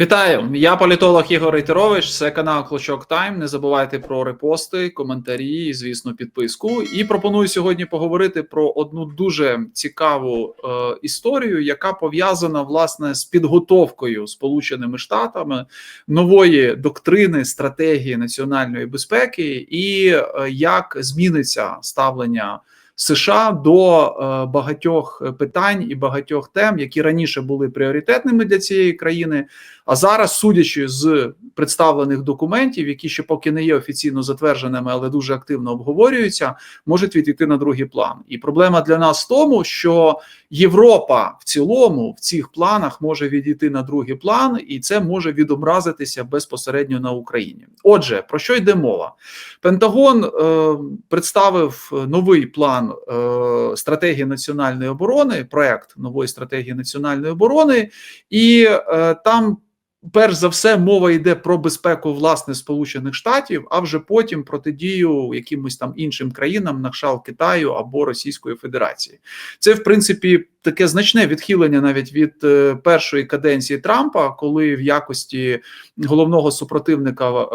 Вітаю, я політолог Ігор Рейтерович. Це канал Клочок Тайм. Не забувайте про репости, коментарі, і, звісно, підписку. І пропоную сьогодні поговорити про одну дуже цікаву е, історію, яка пов'язана власне з підготовкою Сполученими Штатами нової доктрини стратегії національної безпеки, і е, як зміниться ставлення. США до е, багатьох питань і багатьох тем, які раніше були пріоритетними для цієї країни, а зараз, судячи з представлених документів, які ще поки не є офіційно затвердженими, але дуже активно обговорюються, можуть відійти на другий план. І проблема для нас в тому, що Європа в цілому в цих планах може відійти на другий план, і це може відобразитися безпосередньо на Україні. Отже, про що йде мова? Пентагон е, представив новий план е, стратегії національної оборони, проект нової стратегії національної оборони, і е, там. Перш за все, мова йде про безпеку власне Сполучених Штатів, а вже потім протидію якимось там іншим країнам, на кшталт Китаю або Російської Федерації. Це в принципі таке значне відхилення навіть від е, першої каденції Трампа, коли в якості головного супротивника е,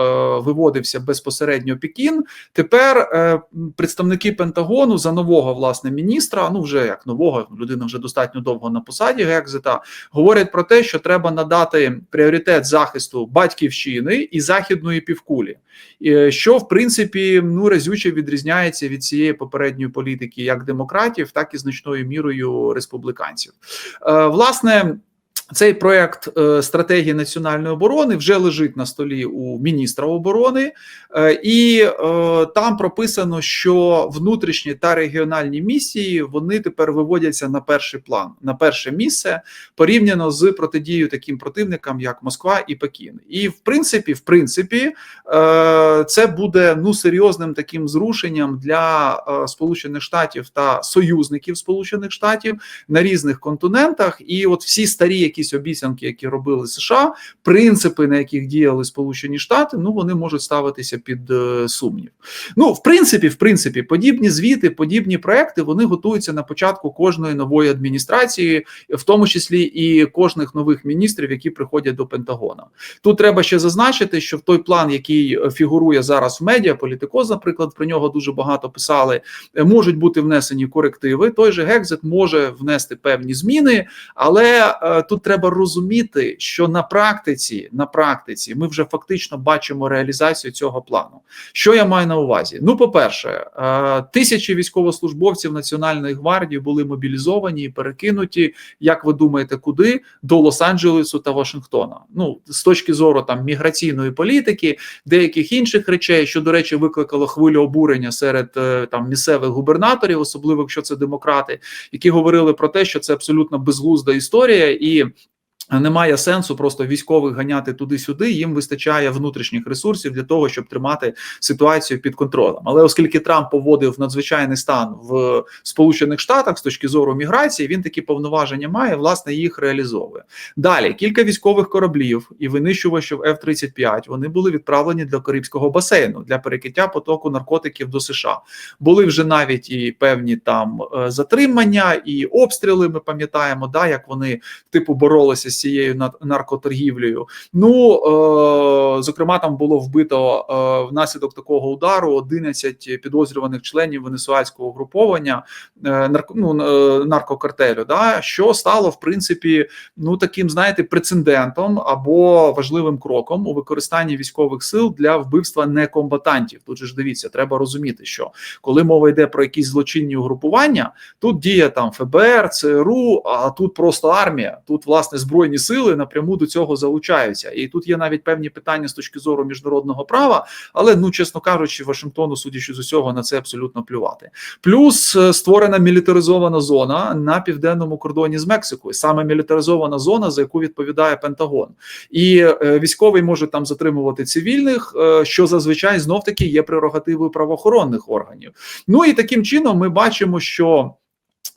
виводився безпосередньо Пекін. Тепер е, представники Пентагону за нового власне міністра, ну вже як нового людина вже достатньо довго на посаді Гекзита, говорять про те, що треба надати пріоритет захисту батьківщини і західної півкулі, е, що в принципі ну разюче відрізняється від цієї попередньої політики як демократів, так і значною мірою республіканців. Е, Власне. Цей проект е, стратегії національної оборони вже лежить на столі у міністра оборони, е, і е, там прописано, що внутрішні та регіональні місії вони тепер виводяться на перший план, на перше місце порівняно з протидією таким противникам, як Москва і Пекін. І в принципі, в принципі, це буде ну серйозним таким зрушенням для Сполучених Штатів та союзників Сполучених Штатів на різних континентах. І от всі старі якісь обіцянки, які робили США, принципи, на яких діяли Сполучені Штати, ну вони можуть ставитися під е, сумнів. Ну, в принципі, в принципі, подібні звіти, подібні проекти вони готуються на початку кожної нової адміністрації, в тому числі і кожних нових міністрів, які приходять до Пентагона. Тут треба ще зазначити, що в той план, який е, фігурує зараз в медіа, політикоз, наприклад, про нього дуже багато писали, е, можуть бути внесені корективи. Той же Гекзит може внести певні зміни, але тут треба розуміти, що на практиці, на практиці, ми вже фактично бачимо реалізацію цього плану. Що я маю на увазі? Ну, по-перше, е, тисячі військовослужбовців Національної гвардії були мобілізовані і перекинуті, як ви думаєте, куди? До Лос-Анджелесу та Вашингтона. Ну, з точки зору там міграційної політики, деяких інших речей, що, до речі, викликало хвилю обурення серед е, там місцевих губернаторів, особливо якщо це демократи, які говорили про те, що це абсолютно безглузда історія і. Немає сенсу просто військових ганяти туди-сюди. Їм вистачає внутрішніх ресурсів для того, щоб тримати ситуацію під контролем. Але оскільки Трамп поводив надзвичайний стан в Сполучених Штатах з точки зору міграції, він такі повноваження має, власне, їх реалізовує. Далі кілька військових кораблів і винищувачів F-35 вони були відправлені для Карибського басейну для перекриття потоку наркотиків до США. Були вже навіть і певні там е, затримання і обстріли. Ми пам'ятаємо, да як вони типу боролися з цією наркоторгівлею. Ну е, зокрема, там було вбито е, внаслідок такого удару 11 підозрюваних членів венесуальського угруповання е, нарко, ну, наркокартелю, да що стало в принципі ну таким, знаєте, прецедентом або важливим кроком у використанні військових сил для вбивства некомбатантів. Тут же ж дивіться, треба розуміти, що коли мова йде про якісь злочинні угрупування, тут діє там ФБР, ЦРУ, а тут просто армія, тут власне збройні збройні сили напряму до цього залучаються, і тут є навіть певні питання з точки зору міжнародного права, але ну чесно кажучи, Вашингтону, судячи з усього, на це абсолютно плювати. Плюс е, створена мілітаризована зона на південному кордоні з Мексикою, саме мілітаризована зона, за яку відповідає Пентагон, і е, військовий може там затримувати цивільних, е, що зазвичай знов таки є прерогативою правоохоронних органів. Ну і таким чином ми бачимо, що.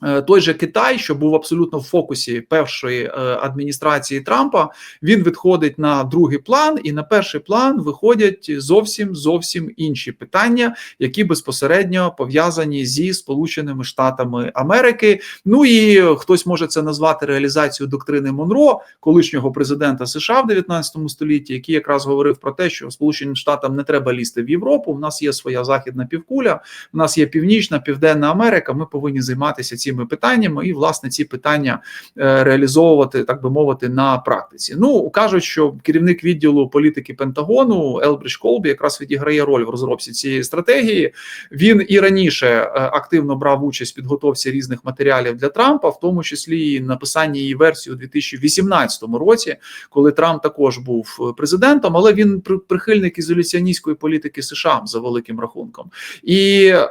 Е, той же Китай, що був абсолютно в фокусі першої е, адміністрації Трампа, він відходить на другий план, і на перший план виходять зовсім зовсім інші питання, які безпосередньо пов'язані зі Сполученими Штатами Америки. Ну і хтось може це назвати реалізацією доктрини Монро, колишнього президента США в 19 столітті, який якраз говорив про те, що Сполученим Штатам не треба лізти в Європу. У нас є своя західна півкуля, у нас є північна, південна Америка. Ми повинні займатися цими питаннями і власне ці питання е, реалізовувати, так би мовити, на практиці. Ну кажуть, що керівник відділу політики Пентагону Елбріш Колбі якраз відіграє роль в розробці цієї стратегії. Він і раніше е, активно брав участь в підготовці різних матеріалів для Трампа, в тому числі і написанні її версії у 2018 році, коли Трамп також був е, президентом, але він прихильник ізоляціоністської політики США за великим рахунком, і е,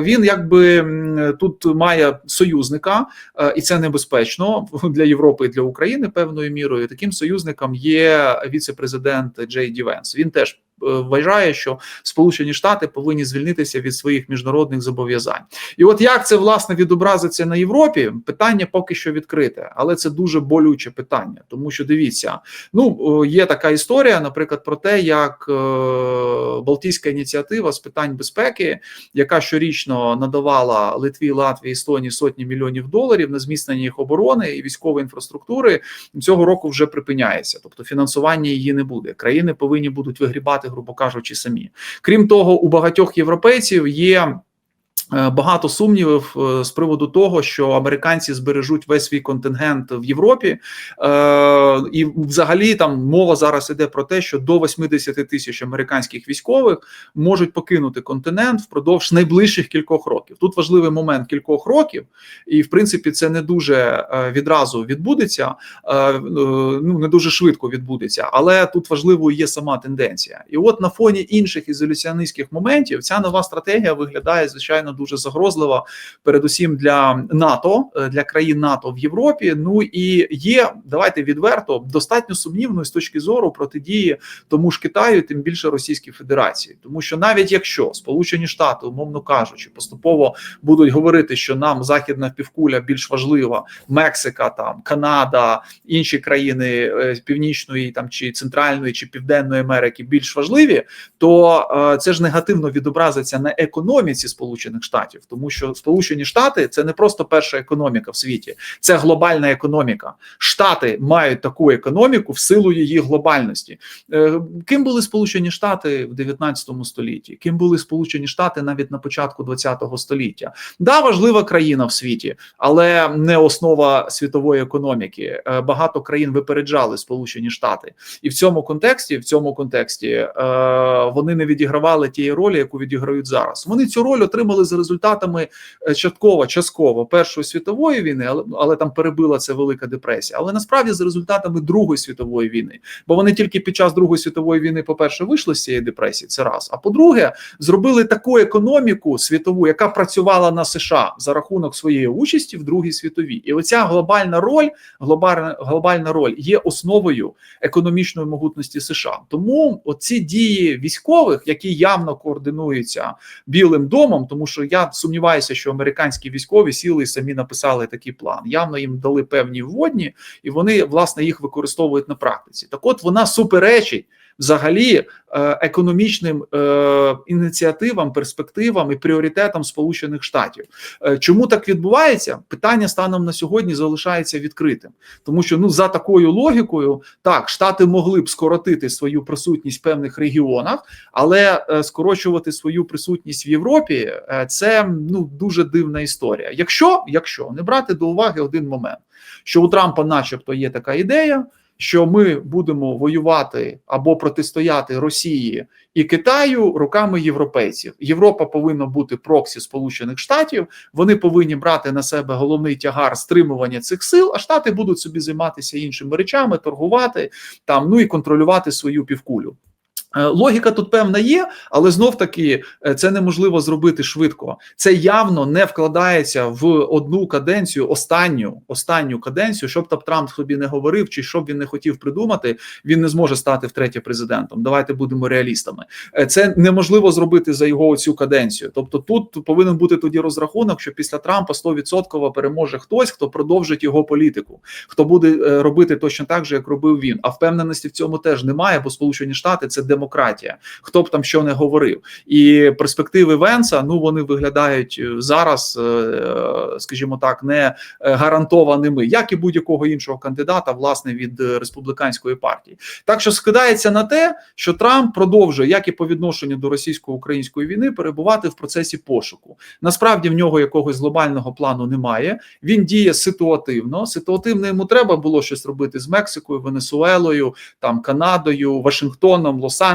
він якби тут має союзника, е, і це небезпечно для Європи і для України певною мірою. Таким союзником є віце-президент Джей Ді Венс. Він теж вважає, що Сполучені Штати повинні звільнитися від своїх міжнародних зобов'язань. І от як це власне відобразиться на Європі? Питання поки що відкрите, але це дуже болюче питання, тому що дивіться, ну є така історія, наприклад, про те, як е, Балтійська ініціатива з питань безпеки, яка щорічно надавала Литві, Латвії, Естонії сотні мільйонів доларів на зміцнення їх оборони і військової інфраструктури, цього року вже припиняється, тобто фінансування її не буде. Країни повинні будуть вигрібати грубо кажучи, самі. Крім того, у багатьох європейців є. Е, багато сумнівів е, з приводу того, що американці збережуть весь свій контингент в Європі, е, і взагалі там мова зараз іде про те, що до 80 тисяч американських військових можуть покинути континент впродовж найближчих кількох років. Тут важливий момент кількох років, і в принципі це не дуже відразу відбудеться, ну не дуже швидко відбудеться, але тут важливою є сама тенденція. І от на фоні інших ізоляціонистських моментів ця нова стратегія виглядає звичайно дуже загрозлива, передусім для НАТО, е, для країн НАТО в Європі. Ну і є давайте відверто достатньо сумнівною з точки зору протидії тому ж Китаю, тим більше Російській Федерації, тому що навіть якщо Сполучені Штати, умовно кажучи, поступово будуть говорити, що нам західна півкуля більш важлива, Мексика, там Канада, інші країни е, північної там чи центральної чи південної Америки більш важливі, то е, це ж негативно відобразиться на економіці Сполучених Штатів. Штатів, тому що Сполучені Штати це не просто перша економіка в світі, це глобальна економіка. Штати мають таку економіку в силу її глобальності. Е, ким були Сполучені Штати в 19 столітті? Ким були Сполучені Штати навіть на початку 20 століття? Да, важлива країна в світі, але не основа світової економіки. Е, багато країн випереджали Сполучені Штати, і в цьому контексті, в цьому контексті, е, вони не відігравали тієї ролі, яку відіграють зараз. Вони цю роль отримали за результатами е, частково частково Першої світової війни, але але там перебила це велика депресія. Але насправді за результатами Другої світової війни, бо вони тільки під час Другої світової війни, по перше, вийшли з цієї депресії. Це раз. А по-друге, зробили таку економіку світову, яка працювала на США за рахунок своєї участі в Другій світовій, і оця глобальна роль, глобальна глобальна роль є основою економічної могутності США. Тому оці дії військових, які явно координуються Білим домом, тому що я сумніваюся, що американські військові сіли і самі написали такий план. Явно їм дали певні вводні, і вони власне їх використовують на практиці. Так, от вона суперечить взагалі е, економічним е, ініціативам, перспективам і пріоритетам Сполучених Штатів. Е, чому так відбувається? Питання станом на сьогодні залишається відкритим, тому що ну за такою логікою, так штати могли б скоротити свою присутність в певних регіонах, але скорочувати свою присутність в Європі це ну дуже дивна історія. Якщо, Якщо не брати до уваги один момент, що у Трампа, начебто, є така ідея що ми будемо воювати або протистояти Росії і Китаю руками європейців. Європа повинна бути проксі Сполучених Штатів. Вони повинні брати на себе головний тягар стримування цих сил. А штати будуть собі займатися іншими речами, торгувати там, ну і контролювати свою півкулю. Е, Логіка тут певна є, але знов таки е, це неможливо зробити швидко. Це явно не вкладається в одну каденцію, останню останню каденцію, щоб там Трамп собі не говорив, чи щоб він не хотів придумати, він не зможе стати втретє президентом. Давайте будемо реалістами. Е, Це неможливо зробити за його цю каденцію. Тобто, тут повинен бути тоді розрахунок, що після Трампа 100% переможе хтось, хто продовжить його політику, хто буде робити точно так же, як робив він. А впевненості в цьому теж немає, бо Сполучені Штати це демократія. Хто б там що не говорив, і перспективи Венса ну вони виглядають е, зараз, е, скажімо так, не е, гарантованими, як і будь-якого іншого кандидата, власне, від республіканської партії. Так що скидається на те, що Трамп продовжує, як і по відношенню до російсько-української війни, перебувати в процесі пошуку. Насправді в нього якогось глобального плану немає. Він діє ситуативно. Ситуативно йому треба було щось робити з Мексикою, Венесуелою, там Канадою, Вашингтоном, Лос-Анджелесом.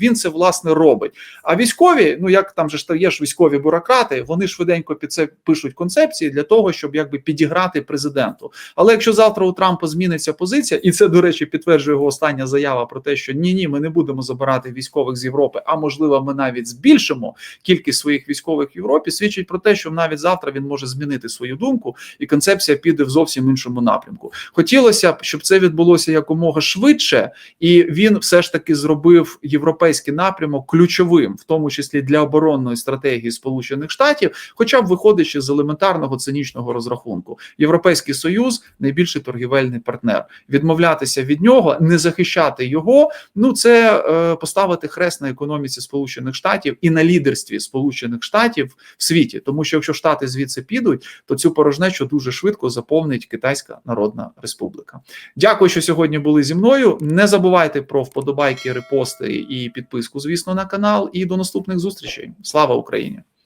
Він це власне робить. А військові, ну як там же ж є ж військові бюрократи, вони швиденько під це пишуть концепції для того, щоб якби підіграти президенту. Але якщо завтра у Трампа зміниться позиція, і це до речі підтверджує його остання заява про те, що ні, ні, ми не будемо забирати військових з Європи, а можливо, ми навіть збільшимо кількість своїх військових в Європі, свідчить про те, що навіть завтра він може змінити свою думку, і концепція піде в зовсім іншому напрямку. Хотілося б, щоб це відбулося якомога швидше, і він все ж таки зробив європейський напрямок ключовим, в тому числі для оборонної стратегії Сполучених Штатів, хоча б виходячи з елементарного цинічного розрахунку. Європейський союз найбільший торгівельний партнер. Відмовлятися від нього, не захищати його. Ну це е, поставити хрест на економіці Сполучених Штатів і на лідерстві Сполучених Штатів в світі, тому що якщо Штати звідси підуть, то цю порожнечу дуже швидко заповнить Китайська Народна Республіка. Дякую, що сьогодні були зі мною. Не забувайте про вподобайки, репости і підписку, звісно, на канал. І до наступних зустрічей. Слава Україні!